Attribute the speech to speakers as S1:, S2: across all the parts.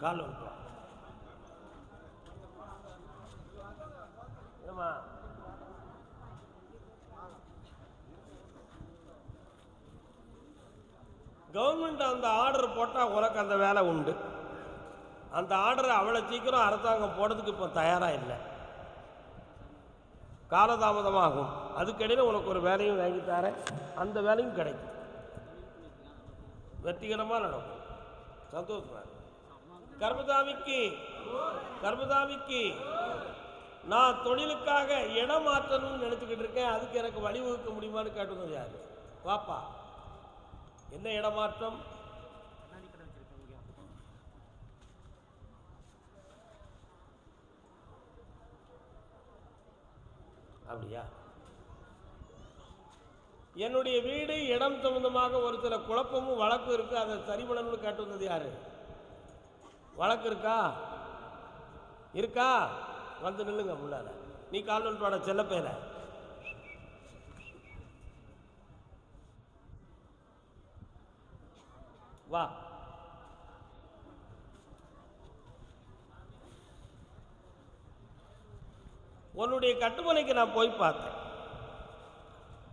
S1: கால் வந்துடும் ஏமா கவர்மெண்ட் அந்த ஆர்டர் போட்டால் உனக்கு அந்த வேலை உண்டு. அந்த ஆர்டரை அவ்வளோ சீக்கிரம் அரசாங்கம் போடுறதுக்கு இப்போ தயாராக இல்லை. காலதாமதமாகும். அதுக்கிடையில் உனக்கு ஒரு வேலையும் வாங்கி தரேன். அந்த வேலையும் கிடைக்கும். வெற்றிகரமாக நடக்கும். சந்தோஷமா கர்மதாமிக்கு கர்மதாமிக்கு நான் தொழிலுக்காக இடம் மாற்றணும்னு நினச்சிக்கிட்டு இருக்கேன். அதுக்கு எனக்கு வழிவகுக்க முடியுமான்னு கேட்டுக்கோங்க யார்? வாப்பா. என்ன இடமாற்றம் அப்படியா? என்னுடைய வீடு இடம் சம்பந்தமாக ஒரு சில குழப்பமும் வழக்கு இருக்கு. அதை சரி பண்ணணும்னு கேட்டு வந்தது யாரு? வழக்கு இருக்கா? இருக்கா? வந்து நில்லுங்க முன்னால. நீ கால் நோட்டோட செல்ல பேர வா. உன்னுடைய கட்டுமனைக்கு நான் போய் பார்த்தேன்.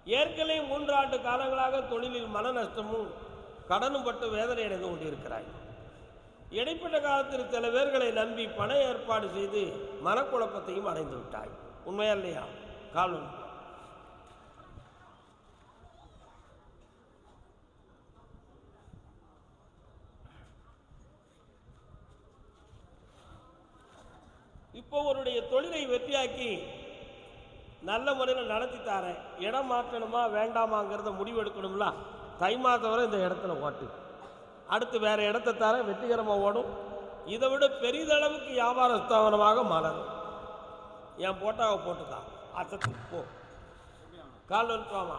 S1: ஏற்கனவே மூன்றாண்டு காலங்களாக தொழிலில் மன நஷ்டமும் கடனும் பட்டு வேதனை அடைந்து கொண்டிருக்கிறாய். இடைப்பட்ட காலத்தில் சில பேர்களை நம்பி பண ஏற்பாடு செய்து மனக்குழப்பத்தையும் அடைந்து விட்டாய். உண்மையா இல்லையா? காலம் இப்போ உன்னுடைய தொழிலை வெற்றியாக்கி நல்ல முறையில் நடத்தி தரேன். இடம் மாற்றணுமா வேண்டாமாங்கிறத முடிவெடுக்கணும்ல தை மாதம் வரை இந்த இடத்துல ஓட்டு. அடுத்து வேற இடத்த தரேன் வெற்றிகரமாக ஓடும். இதை விட பெரிதளவுக்கு வியாபார ஸ்தாபனமாக மலரும் என் போட்டாவை போட்டுதான் அசத்து போ. கால் வந்துட்டுவாமா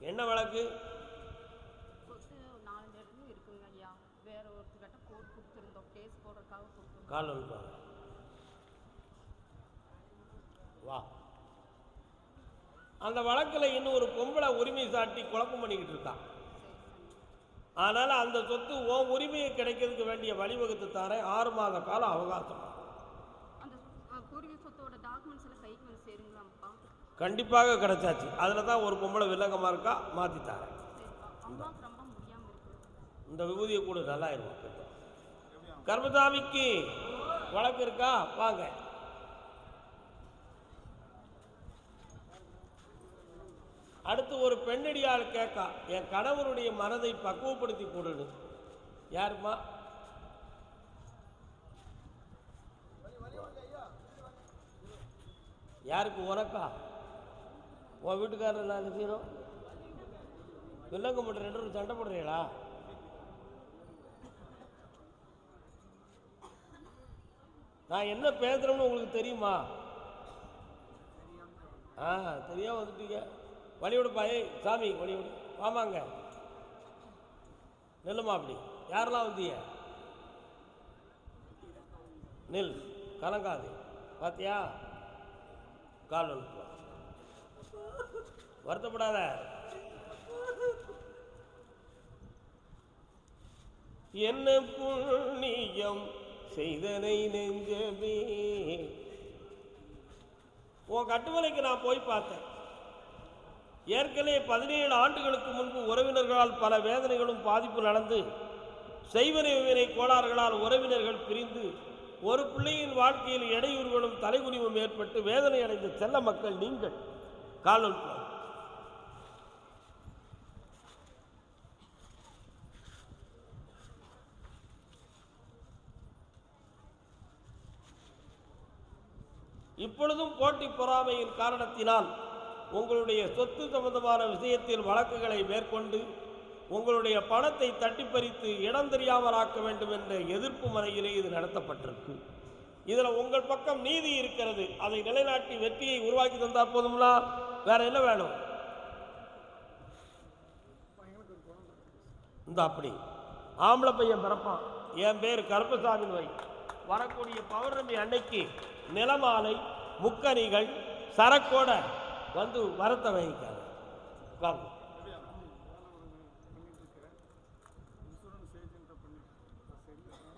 S1: என்ன வழக்கு
S2: சொத்து நாலஞ்சு இடத்துல
S1: அந்த வழக்கில் இன்னும் ஒரு பொம்பளை உரிமை சாட்டி குழப்பம் பண்ணிக்கிட்டு இருக்கான் அதனால் அந்த சொத்து உன் உரிமையை கிடைக்கிறதுக்கு வேண்டிய வழிவகுத்து தரேன் ஆறு மாத காலம் அவகாசம். கண்டிப்பாக கிடைச்சாச்சு. அதில் தான் ஒரு பொம்பளை வில்லங்கமாக இருக்கா மாற்றி தரேன். இந்த விபூதியை கூட நல்லா இருக்கும் கர்மசாமிக்கு வழக்கு இருக்கா? வாங்க. அடுத்து ஒரு பெண்ணடியால் கேட்கா என் கணவருடைய மனதை பக்குவப்படுத்தி கொடுனு யாருமா யாருக்கு உனக்கா? உன் வீட்டுக்காரர் நான் செய்யணும் வில்லங்க மட்டும் ரெண்டு பேரும் சண்டை போடுறீங்களா? நான் என்ன பேசுகிறேன்னு உங்களுக்கு தெரியுமா? ஆ தெரியா வந்துட்டீங்க. வழிவிடுப்பா ஏய் சாமி வழிவிடு வாமாங்க. நில்லுமா அப்படி. யாரெல்லாம் வந்தீங்க? நில் கலங்காது. பார்த்தியா கால் வலுப்பா வருத்தப்படாத. என்ன புண்ணியம் செய்தனை நெஞ்சமே. உன் கட்டுமலைக்கு நான் போய் பார்த்தேன். ஏற்கனவே பதினேழு ஆண்டுகளுக்கு முன்பு உறவினர்களால் பல வேதனைகளும் பாதிப்பு நடந்து செய்வனை வினை கோளாறுகளால் உறவினர்கள் பிரிந்து ஒரு பிள்ளையின் வாழ்க்கையில் இடையூறுகளும் தலைகுனிவும் ஏற்பட்டு வேதனை அடைந்த செல்ல மக்கள் நீங்கள் காலம் இப்பொழுதும் போட்டி பொறாமையின் காரணத்தினால் உங்களுடைய சொத்து சம்பந்தமான விஷயத்தில் வழக்குகளை மேற்கொண்டு உங்களுடைய பணத்தை தட்டி பறித்து இடம் தெரியாமல் ஆக்க வேண்டும் என்ற எதிர்ப்பு முறையிலே இது நடத்தப்பட்டிருக்கு. இதில் உங்கள் பக்கம் நீதி இருக்கிறது. அதை நிலைநாட்டி வெற்றியை உருவாக்கி தந்தால் போதும்னா வேற என்ன வேணும்? இந்த அப்படி. ஆம்பளை பையன் பிறப்பான். என் பேர் கருப்பசாமி வை. வரக்கூடிய பௌர்ணமி அன்னைக்கு நிலமாலை முக்கணிகள் சரக்கோட வந்து வரத்தை வாங்கிக்காங்க வாங்க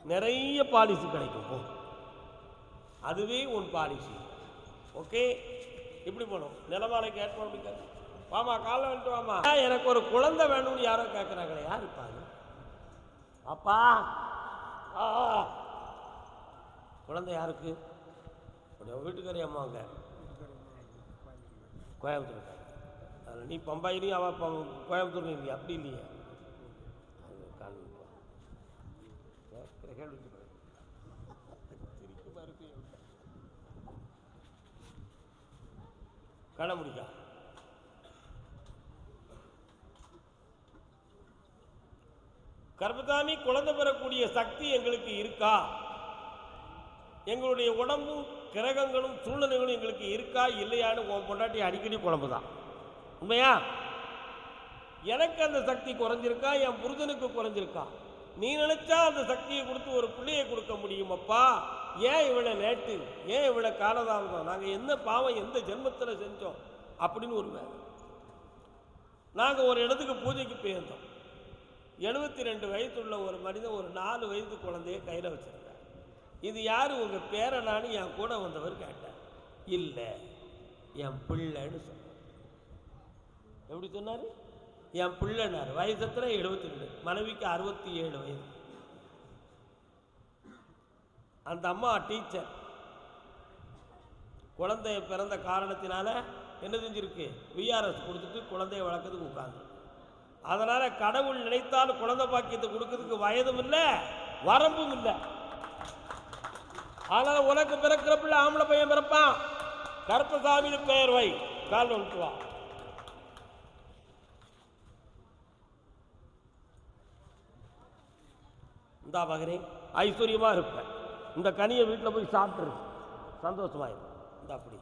S1: நிறைய பாலிசி கிடைக்கும் போ. அதுவே உன் பாலிசி ஓகே இப்படி போனோம்? நிலமாலைக்கு ஏற்போம் அப்படிங்கிறது வாமா காலை வந்துட்டு வாமா. எனக்கு ஒரு குழந்தை வேணும்னு யாரோ கேட்குறாங்களே யார் இருப்பாங்க அப்பா! குழந்தை யாருக்கு? உடைய வீட்டுக்காரி அம்மாங்க கோயம்புத்தூர். அதில் நீ பம்பாயிலையும் அவள் பம் கோயம்புத்தூர் இல்லையா? அப்படி இல்லையே? அது காண்பா. கேட்கிற கேள்விக்கு மறுப்பு முடிக்கா. கர்ப்பதாமி குழந்தை பெறக்கூடிய சக்தி எங்களுக்கு இருக்கா? எங்களுடைய உடம்பும் கிரகங்களும் சூழ்நிலைகளும் எங்களுக்கு இருக்கா இல்லையான்னு உன் பொண்டாட்டி அடிக்கடி குழம்பு தான் உண்மையா? எனக்கு அந்த சக்தி குறைஞ்சிருக்கா என் புருஷனுக்கு குறைஞ்சிருக்கா? நீ நினைச்சா அந்த சக்தியை கொடுத்து ஒரு பிள்ளையை கொடுக்க முடியுமப்பா? ஏன் இவ்வளோ லேட்டு ஏன் இவ்வளோ காலதாமதம்? நாங்கள் என்ன பாவம் எந்த ஜென்மத்தில் செஞ்சோம்? அப்படின்னு ஒரு வேலை. நாங்கள் ஒரு இடத்துக்கு பூஜைக்கு போயிருந்தோம். எழுபத்தி ரெண்டு வயசுள்ள ஒரு மனிதன் ஒரு நாலு வயது குழந்தைய கையில் வச்சிருந்தோம் இது யார் உங்கள் பேரனான்னு என் கூட வந்தவர் கேட்டார். இல்லை என் பிள்ளைன்னு சொன்னார். எப்படி சொன்னார்? என் பிள்ளைனார். வயசத்தில்? எழுபத்தி ரெண்டு மனைவிக்கு அறுபத்தி ஏழு வயது. அந்த அம்மா டீச்சர். குழந்தைய பிறந்த காரணத்தினால என்ன செஞ்சிருக்கு? விஆர்எஸ் கொடுத்துட்டு குழந்தைய வளர்க்கறதுக்கு உட்காந்து அதனால் கடவுள் நினைத்தால் குழந்தை பாக்கியத்தை கொடுக்கறதுக்கு வயதும் இல்லை வரம்பும் இல்லை. அதனால உனக்கு பிறக்கிற பிள்ளை ஆம்பளை பையன் பிறப்பான். கருப்பசாமின்னு பெயர் வை. கால் வந்துட்டு வா. இந்தா மகனே ஐஸ்வர்யமாக இருப்பேன். இந்த கனியை வீட்டில் போய் சாப்பிட்டுரு. சந்தோஷமாக இந்த அப்படி.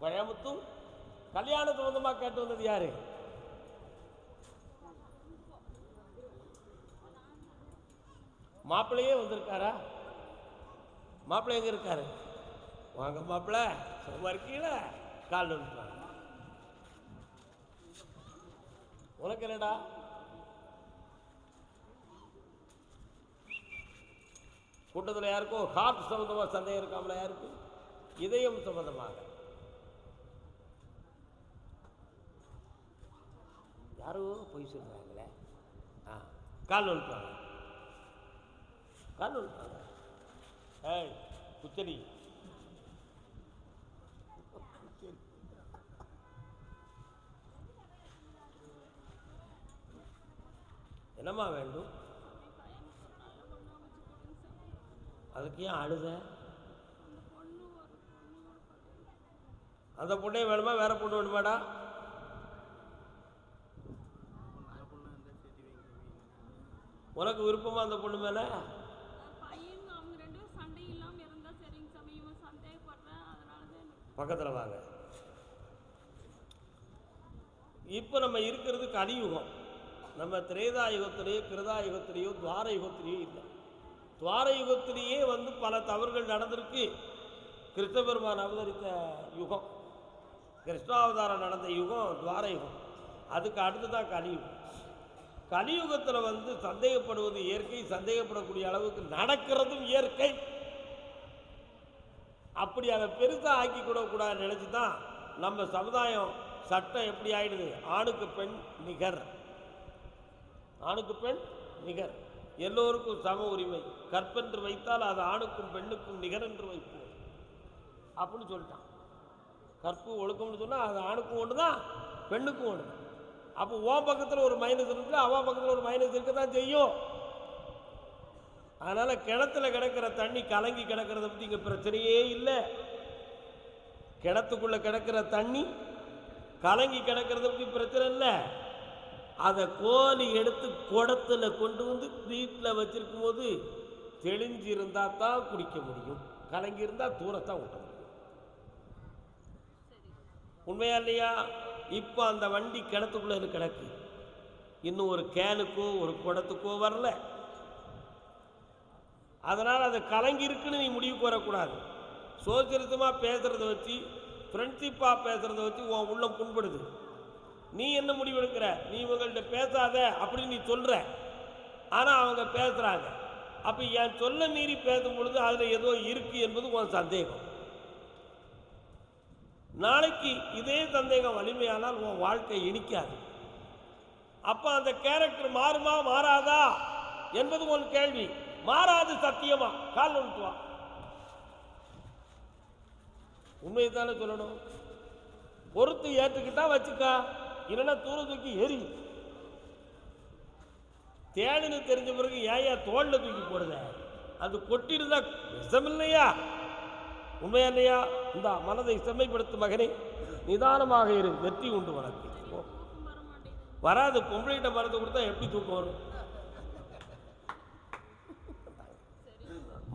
S1: கோயம்புத்தூர் கல்யாண சம்பந்தமாக கேட்டு வந்தது யாரு? மாப்பிள்ளையே வந்திருக்காரா? மாப்பிள்ளை எங்கே இருக்காரு? வாங்க மாப்பிள்ளை சும்மா இருக்கீங்களா? கால் வந்துட்டு உனக்கு என்னடா? கூட்டத்தில் யாருக்கும் ஹார்ட் சம்பந்தமாக சந்தேகம் இருக்காமல யாருக்கும் இதயம் சம்பந்தமாக. யாரோ பொய் சொல்கிறாங்களே ஆ கால் வந்துட்டாங்க கால் ஏய் குச்சடி என்னம்மா வேண்டும்? அதுக்கு ஏன் அழுத? அந்த பொண்ணே வேணுமா? வேற பொண்ணு வேணுமாடா? உனக்கு விருப்பமா அந்த பொண்ணு மேலே? பக்கத்தில் வாங்க. இப்போ நம்ம இருக்கிறது கலியுகம் நம்ம திரேதா யுகத்திலேயோ கிருதா யுகத்திலேயோ துவார யுகத்திலேயோ இல்லை. துவார யுகத்திலேயே வந்து பல தவறுகள் நடந்திருக்கு. கிருஷ்ணபெருமான் அவதரித்த யுகம் கிருஷ்ணாவதாரம் நடந்த யுகம் துவார யுகம் அதுக்கு அடுத்து தான் கலியுகம். கலியுகத்தில் வந்து சந்தேகப்படுவது இயற்கை சந்தேகப்படக்கூடிய அளவுக்கு நடக்கிறதும் இயற்கை. அப்படி அதை பெருசாக ஆக்கி கூடாது நினச்சி தான் நம்ம சமுதாயம் சட்டம் எப்படி ஆயிடுது? ஆணுக்கு பெண் நிகர். ஆணுக்கு பெண் நிகர். எல்லோருக்கும் சம உரிமை. கற்பென்று வைத்தால் அது ஆணுக்கும் பெண்ணுக்கும் நிகர் என்று வைப்போம். அப்படின்னு சொல்லிட்டான். கற்பு ஒழுக்கம்னு சொன்னால் அது ஆணுக்கும் ஒன்று தான் பெண்ணுக்கும் ஒன்று அப்போ உன் பக்கத்தில் ஒரு மைனஸ் இருக்குது அவன் பக்கத்தில் ஒரு மைனஸ் இருக்க தான் செய்யும். அதனால் கிணத்துல கிடக்கிற தண்ணி கலங்கி கிடக்கிறத பற்றி இங்கே பிரச்சனையே இல்லை. கிணத்துக்குள்ளே கிடக்கிற தண்ணி கலங்கி கிடக்கிறத பற்றி பிரச்சனை இல்லை. அதை கோலி எடுத்து குடத்துல கொண்டு வந்து வீட்டில் வச்சிருக்கும் போது தெளிஞ்சு இருந்தால் தான் குடிக்க முடியும். கலங்கி இருந்தால் தூரத்தான் ஊட்ட முடியும். உண்மையா இல்லையா? இப்போ அந்த வண்டி கிணத்துக்குள்ளே கிடக்கு. இன்னும் ஒரு கேனுக்கோ ஒரு குடத்துக்கோ வரல. அதனால் அது கலங்கி இருக்குன்னு நீ முடிவுக்கு வரக்கூடாது சோசியலிசமாக பேசுகிறத வச்சு ஃப்ரெண்ட்ஷிப்பாக பேசுகிறத வச்சு உன் உள்ளம் புண்படுது. நீ என்ன முடிவெடுக்கிற? நீ இவங்கள்ட்ட பேசாத அப்படின்னு நீ சொல்கிற ஆனால் அவங்க பேசுகிறாங்க அப்போ என் சொல்ல மீறி பேசும் பொழுது அதில் ஏதோ இருக்குது என்பது உன் சந்தேகம். நாளைக்கு இதே சந்தேகம் வலிமையானால் உன் வாழ்க்கை இனிக்காது. அப்போ அந்த கேரக்டர் மாறுமா மாறாதா என்பது உன் கேள்வி. மாறாது சத்தியமா? கால் ஒன்று உண்மையை தானே சொல்லணும். பொறுத்து ஏற்றுக்கிட்டா வச்சுக்கா. இல்லைன்னா தூர தூக்கி எரி. தேடுன்னு தெரிஞ்ச பிறகு ஏன் ஏன் தோல்ல தூக்கி போடுத. அது கொட்டிருந்தா விஷம் இல்லையா? உண்மையா இல்லையா? இந்த மனதை செம்மைப்படுத்தும் மகனே. நிதானமாக இரு. வெற்றி உண்டு உனக்கு. வராது. பொம்பளைகிட்ட மருந்து கொடுத்தா எப்படி தூக்கம் வரும்?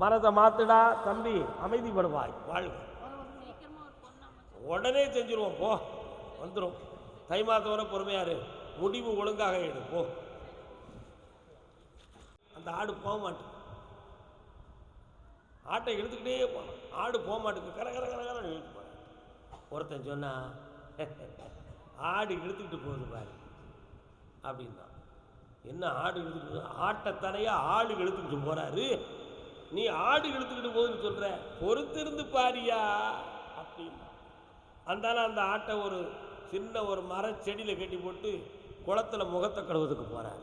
S1: மனதை மாத்துடா தம்பி அமைதிப்படுவாய் வாழ்க. உடனே செஞ்சிருவோம் போ. வந்துடும் தை மாதம் பொறுமையாரு முடிவு ஒழுங்காக எடு போ. அந்த ஆடு போக மாட்டேன். ஆட்டை இழுத்துக்கிட்டே போனான் ஆடு போக மாட்டேங்குது. கர கர கர கர இழுத்து போனான் ஒருத்தன் சொன்னா ஆடு இழுத்துக்கிட்டு போகுது பாரு. அப்படின்னா என்ன ஆடு இழுத்துக்கிட்டு ஆட்டை ஆட்டைத்தனையா ஆடு இழுத்துக்கிட்டு போறாரு. நீ ஆடு இழுத்துக்கிட்டு போகுதுன்னு சொல்ற. பொறுத்திருந்து பாரியா? அப்படின்னா. அந்தால அந்த ஆட்டை ஒரு சின்ன ஒரு மரச்செடியில் கட்டி போட்டு குளத்துல முகத்தை கழுவதுக்கு போகிறார்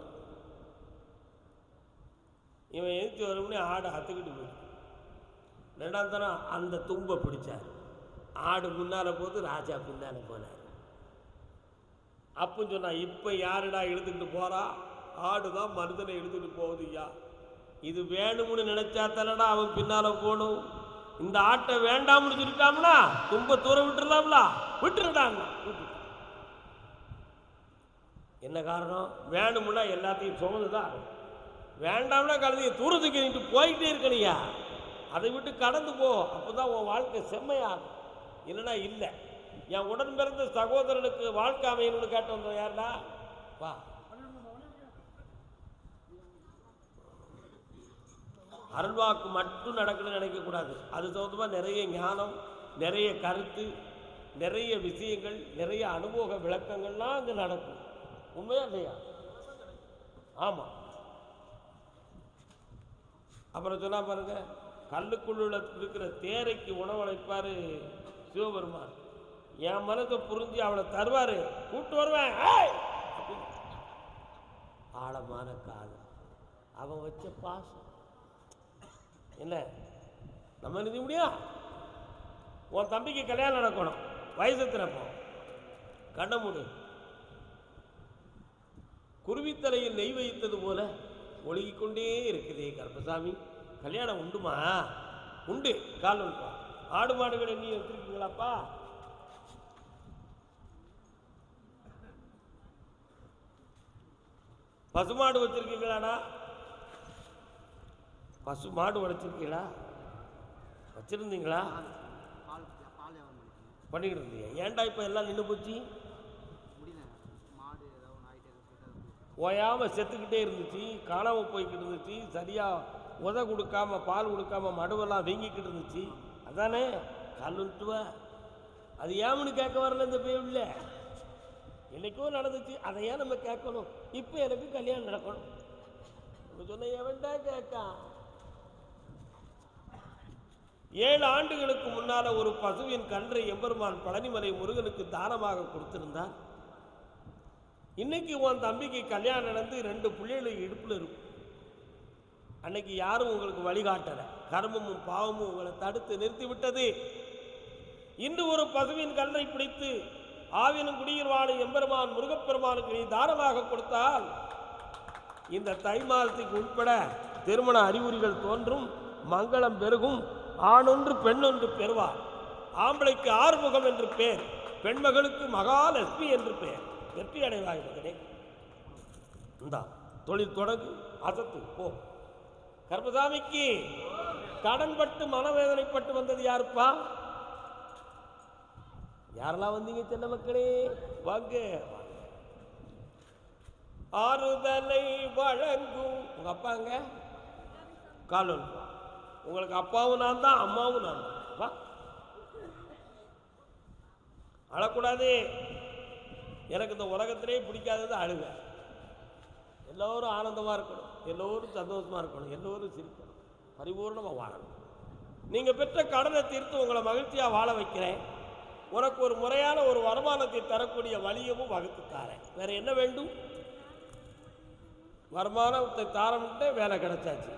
S1: இவன் எழுத்து வரும்னே ஆடை அத்துக்கிட்டு போயிடுச்சு ரெண்டாம் தரம் அந்த தும்பை பிடிச்சார். ஆடு முன்னால போது ராஜா பின்னால போனார். அப்போ சொன்னால் இப்போ யாருடா இழுத்துக்கிட்டு போகிறா ஆடு தான் மனிதனை போகுது ஐயா. இது வேணும்னு நினைச்சா தானடா அவன் பின்னால போகணும். இந்த ஆட்டை வேண்டாம்னு சொல்லிட்டாம்னா தும்ப தூரம் விட்டுறலாம்ல? விட்டுருடாங்க என்ன காரணம்? வேணும்னா எல்லாத்தையும் சுமந்துதான் வேண்டாம்னா கழுதையை தூரத்துக்கு நீட்டு போய்கிட்டே இருக்கணியா? அதை விட்டு கடந்து போ. அப்போதான் உன் வாழ்க்கை செம்மையாகும். இல்லைன்னா இல்லை. என் உடன் பிறந்த சகோதரனுக்கு வாழ்க்கை அமையணும்னு கேட்டு வந்தோம் யாருடா? வா. அருள்வாக்கு மட்டும் நடக்கணும்னு நினைக்கக்கூடாது. அது தகுந்தமாக நிறைய ஞானம் நிறைய கருத்து நிறைய விஷயங்கள் நிறைய அனுபவ விளக்கங்கள்லாம் அங்கே நடக்கும். உண்மையா இல்லையா? ஆமாம் அப்புறம் சொன்னா பாருங்க கல்லுக்குள்ள இருக்கிற தேரைக்கு உணவளிப்பார் சிவபெருமான். என் மனதை புரிஞ்சு அவளை தருவாரு. கூப்பிட்டு வருவேன். ஆழமான காதல் அவன் வச்ச பாசம். என்ன நம்ம எழுதி முடியும்? உன் தம்பிக்கு கல்யாணம் நடக்கணும். வயசு எத்தனைப்போ கண்ணை மூடு. குருவித்தலையில் நெய் வைத்தது போல ஒழுகி கொண்டே இருக்குதே கருப்பசாமி. கல்யாணம் உண்டுமா? உண்டு. கால் உண்டுப்பா ஆடு மாடுகளை நீ வச்சிருக்கீங்களாப்பா பசுமாடு வச்சிருக்கீங்களாடா? பசு மாடு வளர்ச்சிருக்கீங்களா வச்சிருந்தீங்களா?
S3: பால் பால்
S1: பண்ணிக்கிட்டு இருந்தீங்க ஏன்டா இப்போ எல்லாம் நின்று போச்சு?
S3: முடியல மாடு ஒன்று ஆகிட்டே
S1: ஓயாமல் செத்துக்கிட்டே இருந்துச்சு காணாமல் போய்கிட்டு இருந்துச்சு சரியாக உத கொடுக்காம பால் கொடுக்காம மடுவெல்லாம் வீங்கிக்கிட்டு இருந்துச்சு. அதானே? கல்லுட்டுவ அது ஏன்னு கேட்க வரல இந்த பேவில் என்னைக்கோ நடந்துச்சு அதை ஏன் நம்ம கேட்கணும். இப்போ எனக்கு கல்யாணம் நடக்கணும். சொன்ன எவன்டா கேட்கான்? ஏழு ஆண்டுகளுக்கு முன்னால ஒரு பசுவின் கன்றை எம்பெருமான் பழனிமலை முருகனுக்கு தானமாக கொடுத்திருந்தார். இன்னைக்கு உன் தம்பிக்கு கல்யாணம் நடந்து ரெண்டு பிள்ளைகள் இடுப்பில் இருக்கும். அன்னைக்கு யாரும் உங்களுக்கு வழிகாட்டலை கர்மமும் பாவமும் உங்களை தடுத்து நிறுத்திவிட்டது இன்று ஒரு பசுவின் கல்லை பிடித்து ஆவினும் குடியில் வாழும் எம்பெருமான் முருகப்பெருமானுக்கு நீ தானமாக கொடுத்தால் இந்த தை மாதத்துக்கு உட்பட திருமண அறிகுறிகள் தோன்றும் மங்களம் பெருகும். ஆணொன்று பெண்ணொன்று பெறுவார். ஆம்பளைக்கு ஆறுமுகம் என்று பேர் பெண்மகளுக்கு மகாலட்சுமி என்று பெயர் வெற்றி அடைவாய் மகனே. இந்தா தொழில் தொடங்கு அசத்து போ. கர்மசாமிக்கு கடன்பட்டு மனவேதனைப்பட்டு வந்தது யாருப்பா? யாரெல்லாம் வந்தீங்க சின்ன மக்களே? வாங்க. ஆறுதலை வழங்கும். உங்க அப்பாங்க காலன் உங்களுக்கு அப்பாவும் நான் தான் அம்மாவும் நான் தான். வா. அழக்கூடாது. எனக்கு இந்த உலகத்திலே பிடிக்காதது அழுக. எல்லோரும் ஆனந்தமாக இருக்கணும். எல்லோரும் சந்தோஷமாக இருக்கணும். எல்லோரும் சிரிக்கணும். பரிபூர்ணமாக வாழணும். நீங்கள் பெற்ற கடனை தீர்த்து உங்களை மகிழ்ச்சியாக வாழ வைக்கிறேன். உனக்கு ஒரு முறையான ஒரு வருமானத்தை தரக்கூடிய வழியமும் வகுத்து தாரேன். வேறு என்ன வேண்டும்? வருமானத்தை தாரம்ட்டு வேலை கிடச்சாச்சு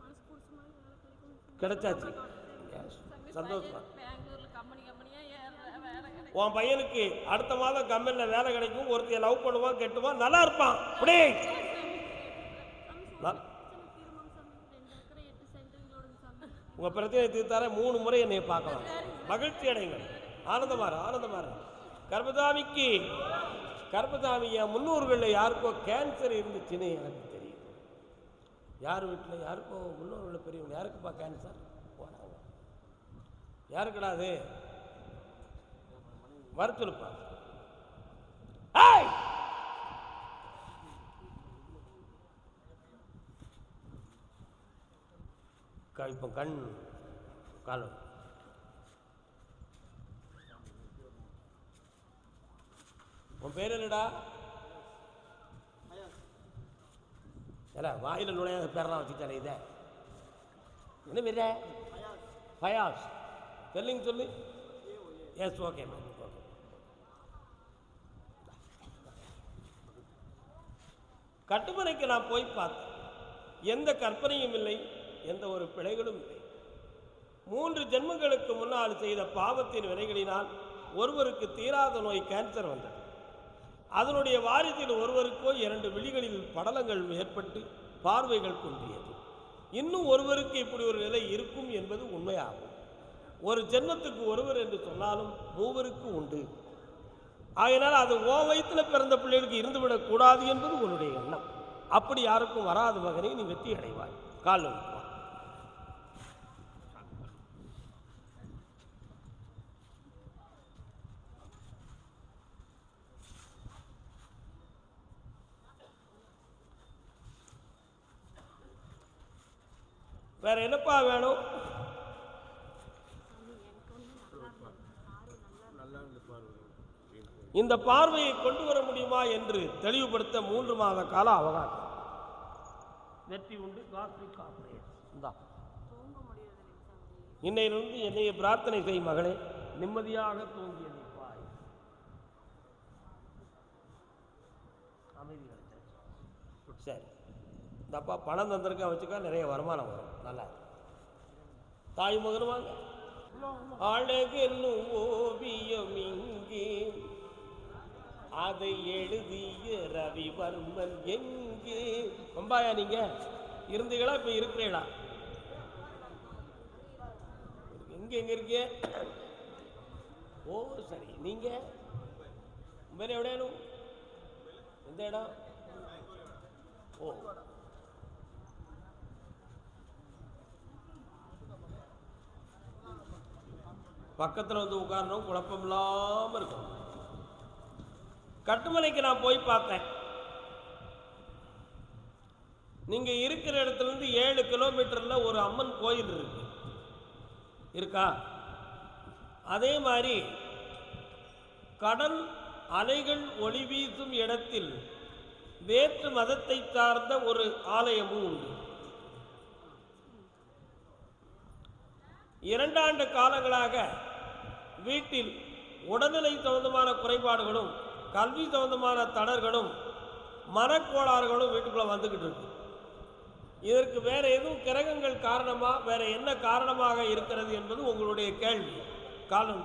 S4: மனசு பிடிச்ச மாதிரி வேலை கிடைக்கும்
S1: கிடைச்சாச்சு. சந்தோஷமா?
S4: கம்பெனி
S1: உன் பையனுக்கு அடுத்த மாதம் கம்பெனியில் வேலை கிடைக்கும். ஒருத்தைய லவ் பண்ணுவான் கெட்டுவான் நல்லா இருப்பான். அப்படியே ந- உங்கள் பிரச்சனை தீர்த்தார மூணு முறை என்னை பார்க்கலாம். மகிழ்ச்சி அடைங்கள் ஆனந்தமாரு ஆனந்தமாரு கர்பதாமிக்கு கர்பதாமி என் முன்னோர்களில் யாருக்கோ கேன்சர் இருந்துச்சுன்னு எனக்கு யார் வீட்டில் யாருக்கோ முன்னோர்களில் பெரியவங்க யாருக்குப்பா கேன்சர் போனாங்க யாருக்குடா அது? வருத்தலுப்பா க- இப்போ கண் காலம். உன் பேர் என்னடா? ஏடா வாயில் நுழையாத பேரெல்லாம் வச்சுட்டானே இதை. என்ன பேர் ஃபயாஸ். ஸ்பெல்லிங் சொல்லு. எஸ் ஓகே ஓகே கட்டுமனைக்கு நான் போய் பார்த்தேன். எந்த கற்பனையும் இல்லை எந்த ஒரு பிழைகளும் இல்லை. மூன்று ஜென்மங்களுக்கு முன்னால் செய்த பாவத்தின் வினைகளினால் ஒருவருக்கு தீராத நோய் கேன்சர் வந்தது. அதனுடைய வாரியத்தில் ஒருவருக்கோ இரண்டு விழிகளில் படலங்கள் ஏற்பட்டு பார்வைகள் குன்றியது. இன்னும் ஒருவருக்கு இப்படி ஒரு நிலை இருக்கும் என்பது உண்மையாகும். ஒரு ஜென்மத்துக்கு ஒருவர் என்று சொன்னாலும் மூவருக்கு உண்டு. ஆகினால் அது ஓ வயிற்றில் பிறந்த பிள்ளைகளுக்கு இருந்துவிடக்கூடாது என்பது உன்னுடைய எண்ணம். அப்படி யாருக்கும் வராத மகனை நீ வெற்றி அடைவாய் கால் வேற என்னப்பா வேணும்? இந்த பார்வையை கொண்டு வர முடியுமா என்று தெளிவுபடுத்த மூன்று மாத கால அவகாசம். வெற்றி உண்டு இன்னையிலிருந்து என்னைய பிரார்த்தனை செய் மகளே. நிம்மதியாக தூங்கி நிற்பாய் அமைதி சரி. இந்த அப்பா பணம் தந்திருக்கா வச்சுக்கா நிறைய வருமானம் வரும். நல்லா தாய் மகனுவாங்க அழகென்னும் ஓவியம் இங்கே. அதை எழுதிய ரவிவர்மன் எங்கே? அம்பாயா நீங்க? இருந்தீங்களா? இப்போ இருக்கிறீங்களா? எங்க எங்க இருக்கே ஓ சரி. நீங்க? உண்மையில எவ்வளோ எந்த இடம்? ஓ. பக்கத்தில் வந்து உட்காரணும் குழப்பம் இல்லாமல் இருக்கும் கட்டுமனைக்கு நான் போய் பார்த்தேன். நீங்கள் இருக்கிற இடத்துல இருந்து ஏழு கிலோமீட்டரில் ஒரு அம்மன் கோயில் இருக்கு. இருக்கா? அதே மாதிரி கடல் அலைகள் ஒளி வீசும் இடத்தில் வேற்று மதத்தை சார்ந்த ஒரு ஆலயமும் உண்டு. இரண்டாண்டு காலங்களாக வீட்டில் உடல்நிலை சம்பந்தமான குறைபாடுகளும் கல்வி சம்பந்தமான தடர்களும் மனக்கோளாறுகளும் வீட்டுக்குள்ளே வந்துக்கிட்டு இருக்கு. இதற்கு வேறு எதுவும் கிரகங்கள் காரணமாக வேறு என்ன காரணமாக இருக்கிறது என்பது உங்களுடைய கேள்வி. காலம்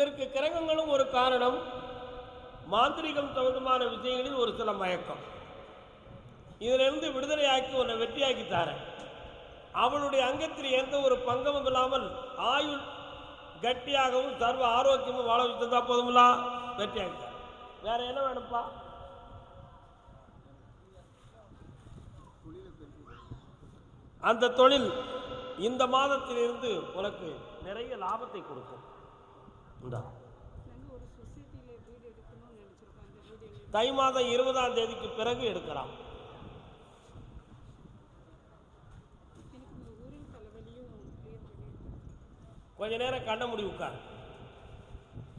S1: இதற்கு கிரகங்களும் ஒரு காரணம். மாந்திரிகம் சம்பந்தமான விஷயங்களில் ஒரு சில மயக்கம். இதிலிருந்து விடுதலையாக்கி உன்னை வெற்றியாக்கி தாரேன். அவளுடைய அங்கத்தில் எந்த ஒரு பங்கமும் இல்லாமல் ஆயுள் கட்டியாகவும் சர்வ ஆரோக்கியமும் வாழ வச்சிருந்தா தந்தா போதுங்களா வெற்றியாக்கி வேற என்ன வேணும்ப்பா? அந்த தொழில் இந்த மாதத்திலிருந்து உனக்கு நிறைய லாபத்தை கொடுக்கும்.
S4: எங்களுக்கு
S1: தை மாதம் இருபதாம் தேதிக்கு பிறகு எடுக்கலாம். கொஞ்ச நேரம் கண்ண முடி உட்கார்.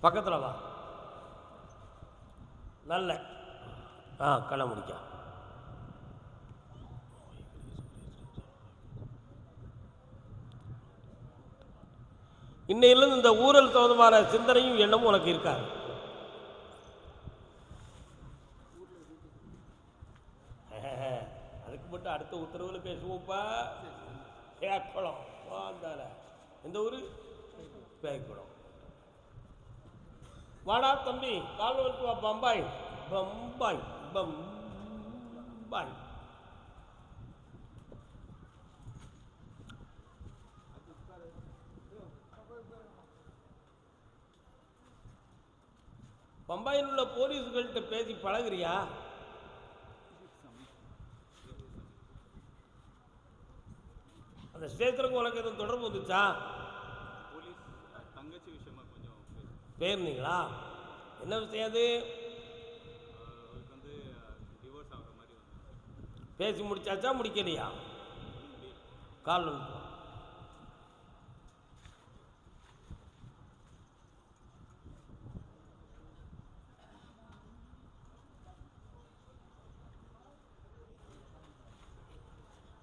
S1: பக்கத்தில் வா. நல்ல. ஆ கண்ண முடிக்க. இன்னையிலிருந்து இந்த ஊரல் தகுந்தமான சிந்தனையும் எண்ணமும் உனக்கு இருக்காது. அதுக்கு மட்டும் அடுத்த உத்தரவில் பேசுவோம்ப்பா. பேக்குளம் வாந்தால எந்த ஊர்? பேக்குளம் வாடா தம்பி. கால் வந்து பம்பாய். பம்பாய். பம்பாய். பம்பாயில் உள்ள போலீஸ்கள்கிட்ட பேசி பழகுறியா? அந்த ஸ்டேஷனுக்கு உனக்கு எதுவும் தொடர்பு வந்துச்சா?
S5: போலீஸ் தங்கச்சி விஷயமா கொஞ்சம்
S1: பேருந்தீங்களா என்ன விஷயம் அது?
S5: வந்து டிவோர்ஸ் ஆகுற மாதிரி
S1: பேசி முடிச்சாச்சா முடிக்கலையா? கால் வந்து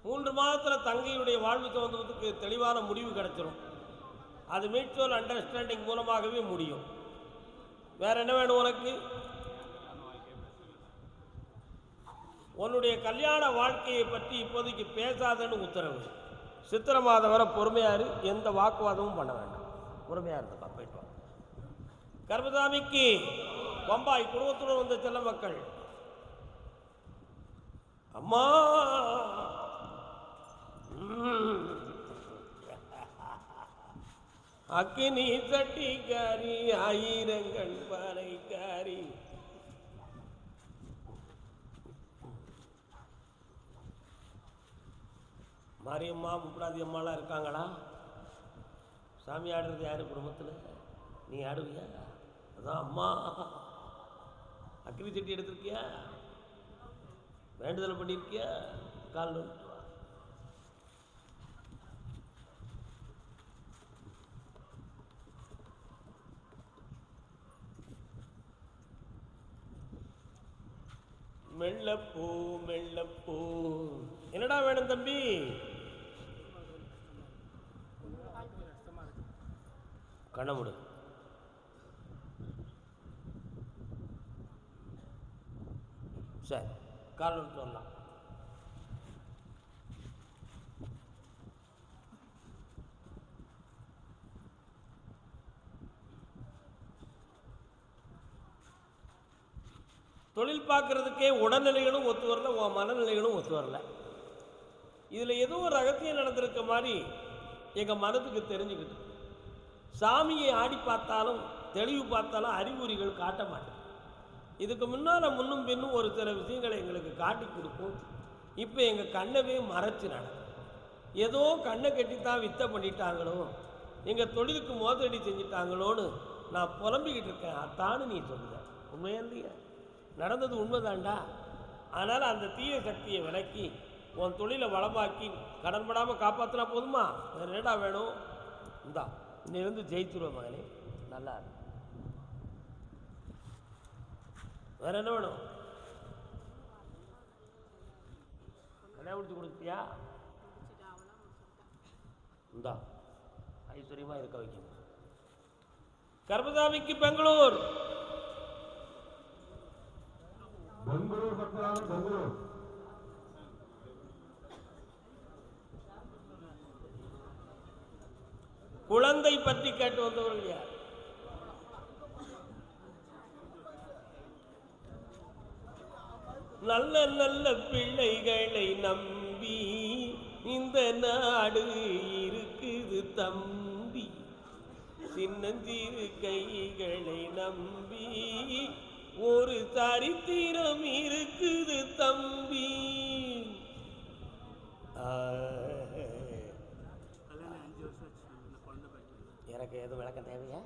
S1: மூன்று மாதத்தில் தங்கையுடைய வாழ்வு வந்ததுக்கு தெளிவான முடிவு கிடைச்சிடும் அது மியூச்சுவல் அண்டர்ஸ்டாண்டிங் மூலமாகவே முடியும். வேற என்ன வேணும் உனக்கு? உன்னுடைய கல்யாண வாழ்க்கையை பற்றி இப்போதைக்கு பேசாதன்னு உத்தரவு. சித்திரை மாதம் வரை பொறுமையாரு எந்த வாக்குவாதமும் பண்ண வேண்டாம். பொறுமையாக இருந்தப்பா போயிட்டு வா. கர்மசாமிக்கு பம்பாய் குடும்பத்துடன் வந்த செல்ல மக்கள். அம்மா! அக்கினி சட்டிக்காரி ஆயிரங்கண் பாறைக்காரி மாரியம்மா முப்படாதி அம்மாலாம் இருக்காங்களா? சாமி ஆடுறது யாரு குடும்பத்தில்? நீ ஆடுவியா? அதான் அம்மா. அக்கினி சட்டி எடுத்திருக்கியா? வேண்டுதல் பண்ணியிருக்கியா? கால் நோட்டு வா மெல்லப்பூ மெல்லப்பூ. என்னடா வேணும் தம்பி? கண்ண சார் சரி கால் வரலாம் தொழில் பார்க்குறதுக்கே உடல்நிலைகளும் ஒத்து வரல உன் மனநிலைகளும் ஒத்து வரல. இதில் ஏதோ ஒரு ரகசியம் நடந்திருக்க மாதிரி எங்கள் மனதுக்கு தெரிஞ்சுக்கிட்டு சாமியை ஆடி பார்த்தாலும் தெளிவு பார்த்தாலும் அறிகுறிகள் காட்ட மாட்டேன். இதுக்கு முன்னால் முன்னும் பின்னும் ஒரு சில விஷயங்களை எங்களுக்கு காட்டி கொடுக்கும். இப்போ எங்கள் கண்ணவே மறைச்சு நடக்கும் ஏதோ கண்ணை கட்டித்தான் வித்தை பண்ணிட்டாங்களோ எங்கள் தொழிலுக்கு மோசடி செஞ்சிட்டாங்களோன்னு நான் புலம்பிக்கிட்டு இருக்கேன். அத்தான்னு நீ சொல்லுங்க உண்மையா இல்லையா? நடந்தது உண்மைதான்டா. அதனால் அந்த தீய சக்தியை விலக்கி உன் தொழிலை வளமாக்கி கடன்படாமல் காப்பாற்றினா போதுமா? வேறு என்னடா வேணும்? இந்தா இன்னிலிருந்து ஜெயித்துருவ மகனே. நல்லா வேற என்ன வேணும்? கல்யாணம் முடிச்சு கொடுத்தியா இந்தா ஐஸ்வர்யமாக இருக்க வைக்கணும். கர்மசாமிக்கு பெங்களூர்.
S6: பெங்களூர் பக்கமாக பெங்களூர்.
S1: குழந்தை பற்றி கேட்டு வந்தவர்கள் யார்? நல்ல நல்ல பிள்ளைகளை நம்பி இந்த நாடு இருக்குது தம்பி. சின்னஞ்சிறு கைகளை நம்பி ஒரு சரித்திரம் இருக்குது தம்பி. எனக்கு எதுவும் விளக்கம் தேவையா?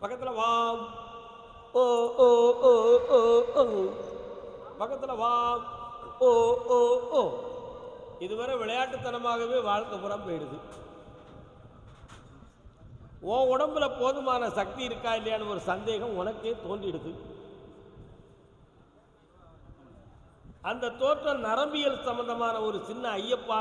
S1: பக்கத்தில் வா. ஓ ஓ ஓ ஓ ஓ. பக்கத்தில் வா. ஓ ஓ ஓ. இதுவரை விளையாட்டுத்தனமாகவே வாழ்க்கை புறம் போயிடுது. உன் உடம்புல போதுமான சக்தி இருக்கா இல்லையான்னு ஒரு சந்தேகம் உனக்கே தோன்றிடுது. அந்த தோற்றம் நரம்பியல் சம்பந்தமான ஒரு சின்ன ஐயப்பாடு